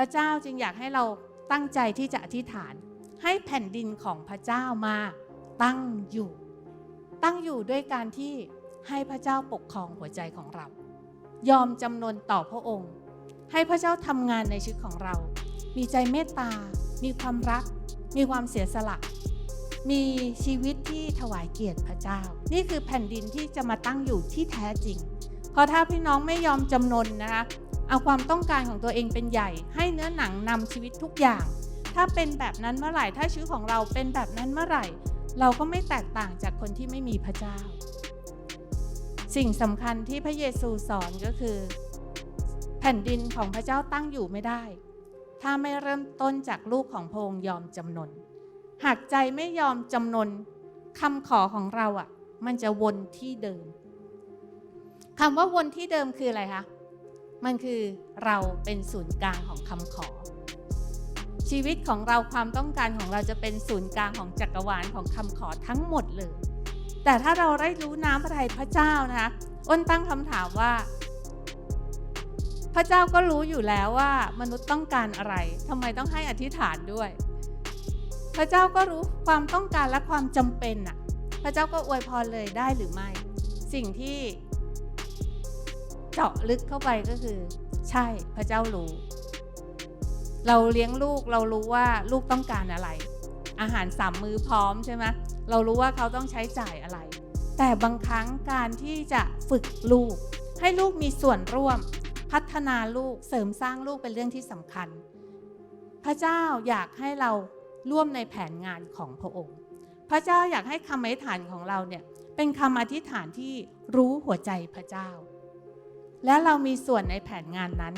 ระเจ้าจึงอยากให้เราตั้งใจที่จะอธิษฐาน ให้แผ่นดินของพระเจ้ามาตั้งอยู่ ตั้งอยู่ด้วยการที่ให้พระเจ้าปกครองหัวใจของเรา ยอมจำนนต่อพระองค์ ให้พระเจ้าทำงานในชีวิตของเรา มีใจเมตตา มีความรัก มีความเสียสละ มีชีวิตที่ถวายเกียรติพระเจ้า นี่คือแผ่นดินที่จะมาตั้งอยู่ที่แท้จริง เพราะถ้าพี่น้องไม่ยอมจำนนนะคะ เอาความต้องการของตัวเองเป็นใหญ่ ให้เนื้อหนังนำชีวิตทุกอย่าง ถ้าเป็นแบบนั้นเมื่อไหร่ ถ้าชีวิตของเราเป็นแบบนั้นเมื่อไหร่ เราก็ไม่แตกต่างจากคนที่ไม่มีพระเจ้า สิ่งสำคัญที่พระเยซูสอนก็คือ แผ่นดินของพระเจ้าตั้งอยู่ไม่ได้ ถ้าไม่เริ่มต้นจากลูกของพระองค์ยอมจำนน หากใจไม่ยอมจำนนคำขอของเราอะ่ะ มันจะวนที่เดิมคำว่าวนที่เดิมคืออะไรคะ มันคือเราเป็นศูนย์กลางของคำขอ ชีวิตของเราความต้องการของเราจะเป็นศูนย์กลางของจักรวาลของคำขอทั้งหมดเลย แต่ถ้าเราได้รู้น้ำพระทัยพระเจ้านะคะอ้นตั้งคำถามว่า พระเจ้าก็รู้อยู่แล้วว่า มนุษย์ต้องการอะไรทำไมต้องให้อธิษฐานด้วย พระเจ้าก็รู้ความต้องการและความจำเป็นน่ะพระเจ้าก็อวยพรเลยได้หรือไม่ สิ่งที่ เจาะลึกเข้าไปก็คือ ใช่พระเจ้ารู้ เราเลี้ยงลูกเรารู้ว่าลูกต้องการอะไร อาหารสามมื้อพร้อมใช่ไหมเรารู้ว่าเขาต้องใช้จ่ายอะไร แต่บางครั้งการที่จะฝึกลูก ให้ลูกมีส่วนร่วม พัฒนาลูกเสริมสร้างลูกเป็นเรื่องที่สำคัญ พระเจ้าอยากให้เราร่วมในแผนงานของพระองค์ พระเจ้าอยากให้คำอธิษฐานของเราเนี่ยเป็นคำอธิษฐานที่รู้หัวใจพระเจ้า และเรามีส่วนในแผนงานนั้น